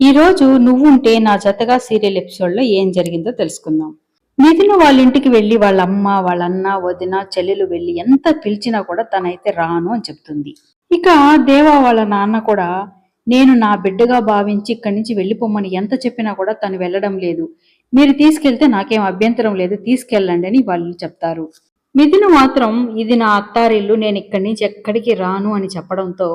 ఈ రోజు నువ్వుంటే నా జతగా సీరియల్ ఎపిసోడ్లో ఏం జరిగిందో తెలుసుకుందాం. మిథున వాళ్ళ ఇంటికి వెళ్ళి వాళ్ళ అమ్మ వాళ్ళ అన్న వదిన చెల్లెలు వెళ్ళి ఎంత పిలిచినా కూడా తనైతే రాను అని చెప్తుంది. ఇక దేవా వాళ్ళ నాన్న కూడా నేను నా బిడ్డగా భావించి ఇక్కడి నుంచి వెళ్ళిపోమని ఎంత చెప్పినా కూడా తను వెళ్ళడం లేదు. మీరు తీసుకెళ్తే నాకేం అభ్యంతరం లేదు తీసుకెళ్ళండి అని వాళ్ళు చెప్తారు. మిథును మాత్రం ఇది నా అత్తారిల్లు నేను ఇక్కడి నుంచి ఎక్కడికి రాను అని చెప్పడంతో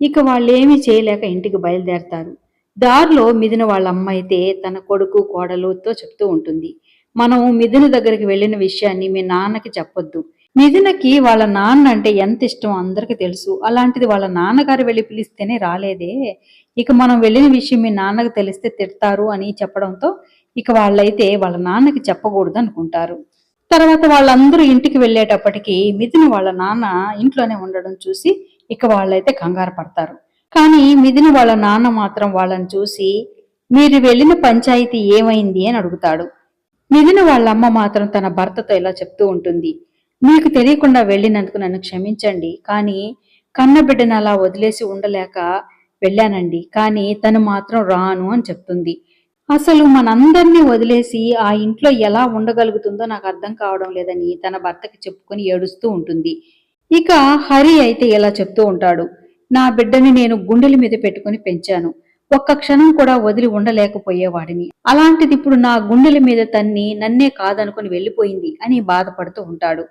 ఇక వాళ్ళేమీ చేయలేక ఇంటికి బయలుదేరతారు. దారిలో మిథున వాళ్ళ అమ్మ అయితే తన కొడుకు కోడలుతో చెప్తూ ఉంటుంది. మనం మిథున దగ్గరికి వెళ్ళిన విషయాన్ని మీ నాన్నకి చెప్పొద్దు. మిథునకి వాళ్ళ నాన్న అంటే ఎంత ఇష్టం అందరికి తెలుసు. అలాంటిది వాళ్ళ నాన్నగారు వెళ్ళి పిలిస్తేనే రాలేదే. ఇక మనం వెళ్ళిన విషయం మీ నాన్నకి తెలిస్తే తిడతారు అని చెప్పడంతో ఇక వాళ్ళైతే వాళ్ళ నాన్నకి చెప్పకూడదు అనుకుంటారు. తర్వాత వాళ్ళందరూ ఇంటికి వెళ్ళేటప్పటికి మిథున వాళ్ళ నాన్న ఇంట్లోనే ఉండడం చూసి ఇక వాళ్ళైతే కంగారు పడతారు. కానీ మిథున వాళ్ళ నాన్న మాత్రం వాళ్ళని చూసి మీరు వెళ్ళిన పంచాయతీ ఏమైంది? అని అడుగుతాడు. మిథున వాళ్ళ అమ్మ మాత్రం తన భర్తతో ఇలా చెప్తూ ఉంటుంది. మీకు తెలియకుండా వెళ్ళినందుకు నన్ను క్షమించండి కానీ కన్నబిడ్డను అలా వదిలేసి ఉండలేక వెళ్ళానండి కానీ తను మాత్రం రాను అని చెప్తుంది. అసలు మనందరినీ వదిలేసి ఆ ఇంట్లో ఎలా ఉండగలుగుతుందో నాకు అర్థం కావడం లేదని తన భర్తకి చెప్పుకొని ఏడుస్తూ ఉంటుంది. ఇక హరి అయితే ఇలా చెప్తూ ఉంటాడు. నా బిడ్డని నేను గుండెల మీద పెట్టుకుని పెంచాను. ఒక్క క్షణం కూడా వదిలి ఉండలేకపోయేవాడిని. అలాంటిది ఇప్పుడు నా గుండెల మీద తన్ని నన్నే కాదనుకుని వెళ్ళిపోయింది అని బాధపడుతూ ఉంటాడు.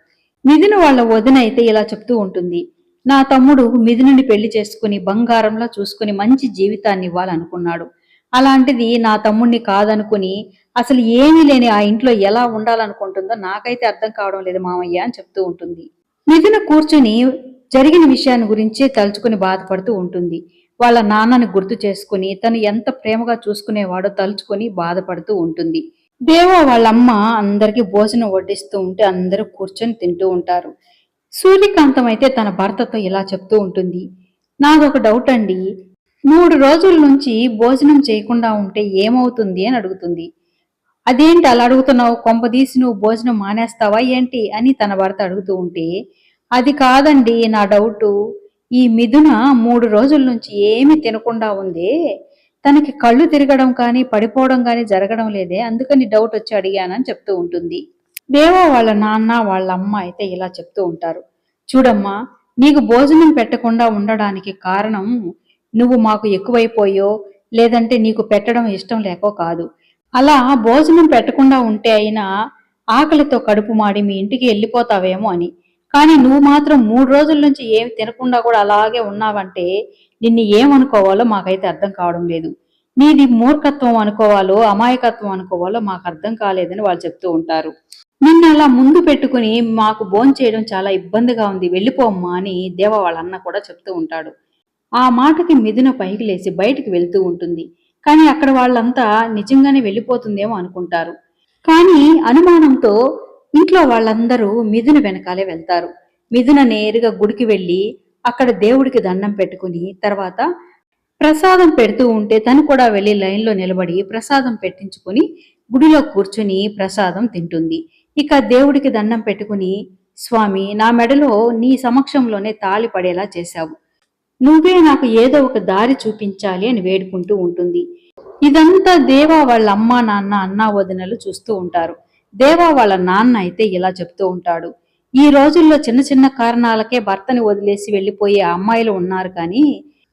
మిథున వాళ్ళ వదిన అయితే ఇలా చెప్తూ ఉంటుంది. నా తమ్ముడు మిథునుని పెళ్ళి చేసుకుని బంగారంలా చూసుకుని మంచి జీవితాన్ని ఇవ్వాలనుకున్నాడు. అలాంటిది నా తమ్ముణ్ణి కాదనుకుని అసలు ఏమీ లేని ఆ ఇంట్లో ఎలా ఉండాలనుకుంటుందో నాకైతే అర్థం కావడం లేదు మామయ్య అని చెప్తూ ఉంటుంది. మిథున కూర్చుని జరిగిన విషయాన్ని గురించే తలుచుకుని బాధపడుతూ ఉంటుంది. వాళ్ళ నాన్నని గుర్తు చేసుకుని తను ఎంత ప్రేమగా చూసుకునేవాడో తలుచుకుని బాధపడుతూ ఉంటుంది. దేవ వాళ్ళమ్మ అందరికీ భోజనం వడ్డిస్తూ ఉంటే అందరూ కూర్చొని తింటూ ఉంటారు. సూర్యకాంతం అయితే తన భర్తతో ఇలా చెప్తూ ఉంటుంది. నాదొక డౌట్ అండి. మూడు రోజుల నుంచి భోజనం చేయకుండా ఉంటే ఏమవుతుంది అని అడుగుతుంది. అదేంటి అలా అడుగుతున్నావు? కొంపదీసి నువ్వు భోజనం మానేస్తావా ఏంటి? అని తన భర్త అడుగుతూ ఉంటే అది కాదండి నా డౌటు. ఈ మిథున మూడు రోజుల నుంచి ఏమి తినకుండా ఉందే. తనకి కళ్ళు తిరగడం కానీ పడిపోవడం కానీ జరగడం లేదే. అందుకని డౌట్ వచ్చి అడిగానని చెప్తూ ఉంటుంది. దేవో వాళ్ళ నాన్న వాళ్ళ అమ్మ అయితే ఇలా చెప్తూ ఉంటారు. చూడమ్మా నీకు భోజనం పెట్టకుండా ఉండడానికి కారణం నువ్వు మాకు ఎక్కువైపోయో లేదంటే నీకు పెట్టడం ఇష్టం లేకో కాదు. అలా భోజనం పెట్టకుండా ఉంటే అయినా ఆకలితో కడుపు మాడి మీ ఇంటికి వెళ్ళిపోతావేమో అని. కానీ నువ్వు మాత్రం మూడు రోజుల నుంచి ఏమి తినకుండా కూడా అలాగే ఉన్నావంటే నిన్ను ఏమనుకోవాలో మాకైతే అర్థం కావడం లేదు. నీది మూర్ఖత్వం అనుకోవాలో అమాయకత్వం అనుకోవాలో మాకు అర్థం కాలేదని వాళ్ళు చెప్తూ ఉంటారు. నిన్ను అలా ముందు పెట్టుకుని మాకు భోంచేయడం చాలా ఇబ్బందిగా ఉంది. వెళ్ళిపోమ్మా అని దేవ వాళ్ళ అన్న కూడా చెప్తూ ఉంటాడు. ఆ మాటకి మిథున పైకి లేచి బయటికి వెళ్తూ ఉంటుంది. కానీ అక్కడ వాళ్ళంతా నిజంగానే వెళ్ళిపోతుందేమో అనుకుంటారు. కానీ అనుమానంతో ఇంట్లో వాళ్ళందరూ మిథున వెనకాలే వెళ్తారు. మిథున నేరుగా గుడికి వెళ్ళి అక్కడ దేవుడికి దండం పెట్టుకుని తర్వాత ప్రసాదం పెడుతూ ఉంటే తను కూడా వెళ్ళి లైన్లో నిలబడి ప్రసాదం పెట్టించుకుని గుడిలో కూర్చుని ప్రసాదం తింటుంది. ఇక దేవుడికి దండం పెట్టుకుని స్వామి నా మెడలో నీ సమక్షంలోనే తాళి పడేలా చేశావు. నువ్వే నాకు ఏదో ఒక దారి చూపించాలి అని వేడుకుంటూ ఉంటుంది. ఇదంతా దేవా వాళ్ళ అమ్మా నాన్న అన్నా వదినలు చూస్తూ ఉంటారు. దేవా వాళ్ళ నాన్న అయితే ఇలా చెప్తూ ఉంటాడు. ఈ రోజుల్లో చిన్న చిన్న కారణాలకే భర్తని వదిలేసి వెళ్ళిపోయే అమ్మాయిలు ఉన్నారు కానీ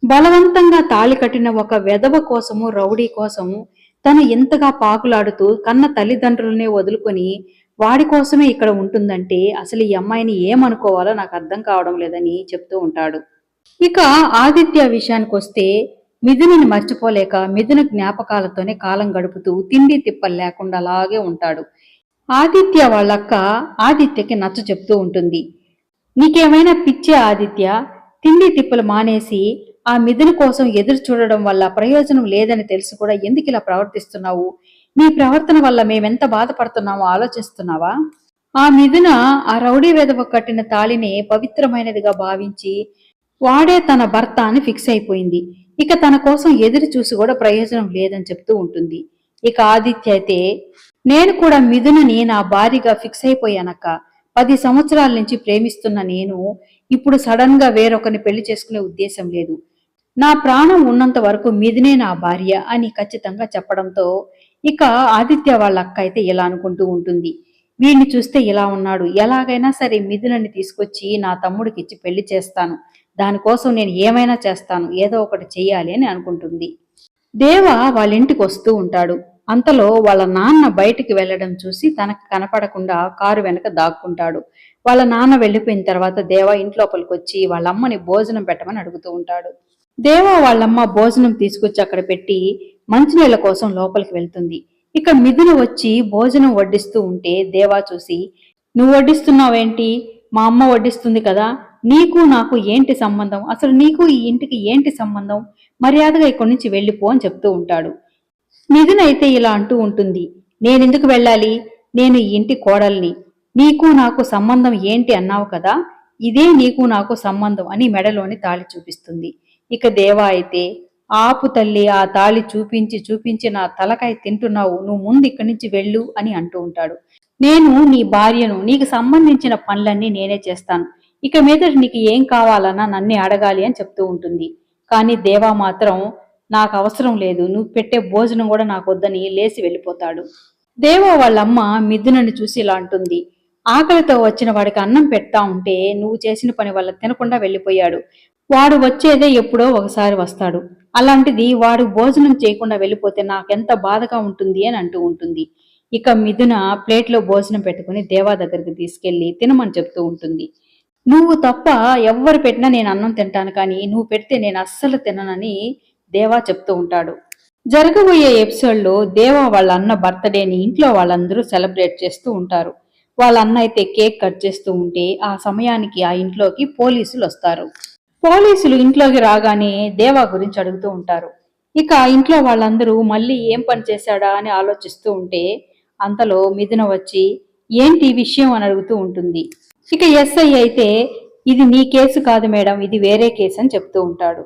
బలవంతంగా తాళి కట్టిన ఒక వెధవ కోసము రౌడీ కోసము తను ఎంతగా పాకులాడుతూ కన్న తల్లిదండ్రులనే వదులుకొని వాడి కోసమే ఇక్కడ ఉంటుందంటే అసలు ఈ అమ్మాయిని ఏమనుకోవాలో నాకు అర్థం కావడం లేదని చెప్తూ ఉంటాడు. ఇక ఆదిత్య విషయానికి వస్తే మిథునని మర్చిపోలేక మిథున జ్ఞాపకాలతోనే కాలం గడుపుతూ తిండి తిప్పలు లేకుండా అలాగే ఉంటాడు. ఆదిత్య వాళ్ళక్క ఆదిత్యకి నచ్చ చెప్తూ ఉంటుంది. నీకేమైనా పిచ్చే ఆదిత్య తిండి తిప్పలు మానేసి ఆ మిథున కోసం ఎదురు చూడడం వల్ల ప్రయోజనం లేదని తెలిసి కూడా ఎందుకు ఇలా ప్రవర్తిస్తున్నావు? నీ ప్రవర్తన వల్ల మేమెంత బాధపడుతున్నామో ఆలోచిస్తున్నావా? ఆ మిథున ఆ రౌడీ వెధవ కట్టిన తాళిని పవిత్రమైనదిగా భావించి వాడే తన భర్త అని ఫిక్స్ అయిపోయింది. ఇక తన కోసం ఎదురు చూసి కూడా ప్రయోజనం లేదని చెప్తూ ఉంటుంది. ఇక ఆదిత్య అయితే నేను కూడా మిథునని నా భార్యగా ఫిక్స్ అయిపోయానక్క. పది సంవత్సరాల నుంచి ప్రేమిస్తున్న నేను ఇప్పుడు సడన్గా వేరొకరిని పెళ్ళి చేసుకునే ఉద్దేశం లేదు. నా ప్రాణం ఉన్నంత వరకు మిథునే నా భార్య అని ఖచ్చితంగా చెప్పడంతో ఇక ఆదిత్య వాళ్ళ అక్క అయితే ఇలా అనుకుంటూ ఉంటుంది. వీడిని చూస్తే ఇలా ఉన్నాడు. ఎలాగైనా సరే మిథునని తీసుకొచ్చి నా తమ్ముడికి ఇచ్చి పెళ్ళి చేస్తాను. దానికోసం నేను ఏమైనా చేస్తాను. ఏదో ఒకటి చెయ్యాలి అని అనుకుంటుంది. దేవ వాళ్ళ ఇంటికి వస్తూ ఉంటాడు. అంతలో వాళ్ళ నాన్న బయటికి వెళ్ళడం చూసి తనకు కనపడకుండా కారు వెనక దాక్కుంటాడు. వాళ్ళ నాన్న వెళ్ళిపోయిన తర్వాత దేవ ఇంట్లోపలికి వచ్చి వాళ్ళ అమ్మని భోజనం పెట్టమని అడుగుతూ ఉంటాడు. దేవ వాళ్ళమ్మ భోజనం తీసుకొచ్చి అక్కడ పెట్టి మంచినీళ్ళ కోసం లోపలికి వెళ్తుంది. ఇక మిథున వచ్చి భోజనం వడ్డిస్తూ ఉంటే దేవా చూసి నువ్వు వడ్డిస్తున్నావేంటి? మా అమ్మ వడ్డిస్తుంది కదా. నీకు నాకు ఏంటి సంబంధం? అసలు నీకు ఈ ఇంటికి ఏంటి సంబంధం? మర్యాదగా ఇక్కడి నుంచి వెళ్ళిపో అని చెప్తూ ఉంటాడు. మిథున ఇలా అంటూ ఉంటుంది. నేనెందుకు వెళ్ళాలి? నేను ఇంటి కోడల్ని. నీకు నాకు సంబంధం ఏంటి అన్నావు కదా? ఇదే నీకు నాకు సంబంధం అని మెడలోని తాళి చూపిస్తుంది. ఇక దేవా అయితే ఆపు తల్లి ఆ తాళి చూపించి చూపించి నా తలకాయ తింటున్నావు. నువ్వు ముందు ఇక్కడి నుంచి వెళ్ళు అని అంటూ ఉంటాడు. నేను నీ భార్యను నీకు సంబంధించిన పనులన్నీ నేనే చేస్తాను. ఇక మీద నీకు ఏం కావాలన్నా నన్నే అడగాలి అని చెప్తూ ఉంటుంది. కానీ దేవా మాత్రం నాకు అవసరం లేదు. నువ్వు పెట్టే భోజనం కూడా నాకు వద్దని లేచి వెళ్ళిపోతాడు. దేవా వాళ్ళమ్మ మిథునని చూసి ఇలా అంటుంది. ఆకలితో వచ్చిన వాడికి అన్నం పెడతా ఉంటే నువ్వు చేసిన పని వల్ల తినకుండా వెళ్ళిపోయాడు. వాడు వచ్చేదే ఎప్పుడో ఒకసారి వస్తాడు. అలాంటిది వాడు భోజనం చేయకుండా వెళ్ళిపోతే నాకెంత బాధగా ఉంటుంది అని అంటూ ఉంటుంది. ఇక మిథున ప్లేట్లో భోజనం పెట్టుకుని దేవా దగ్గరికి తీసుకెళ్ళి తినమని చెప్తూ ఉంటుంది. నువ్వు తప్ప ఎవ్వరు పెట్టినా నేను అన్నం తింటాను కానీ నువ్వు పెడితే నేను అస్సలు తిననని దేవా చెప్తూ ఉంటాడు. జరగబోయే ఎపిసోడ్లో దేవా వాళ్ళ అన్న బర్త్డేని ఇంట్లో వాళ్ళందరూ సెలబ్రేట్ చేస్తూ ఉంటారు. వాళ్ళ అన్న అయితే కేక్ కట్ చేస్తూ ఉంటే ఆ సమయానికి ఆ ఇంట్లోకి పోలీసులు వస్తారు. పోలీసులు ఇంట్లోకి రాగానే దేవా గురించి అడుగుతూ ఉంటారు. ఇక ఇంట్లో వాళ్ళందరూ మళ్ళీ ఏం పని చేశాడా అని ఆలోచిస్తూ ఉంటే అంతలో మిథున వచ్చి ఏంటి విషయం? అని అడుగుతూ ఉంటుంది. ఇక ఎస్ఐ అయితే ఇది నీ కేసు కాదు మేడం ఇది వేరే కేసు అని చెప్తూ ఉంటాడు.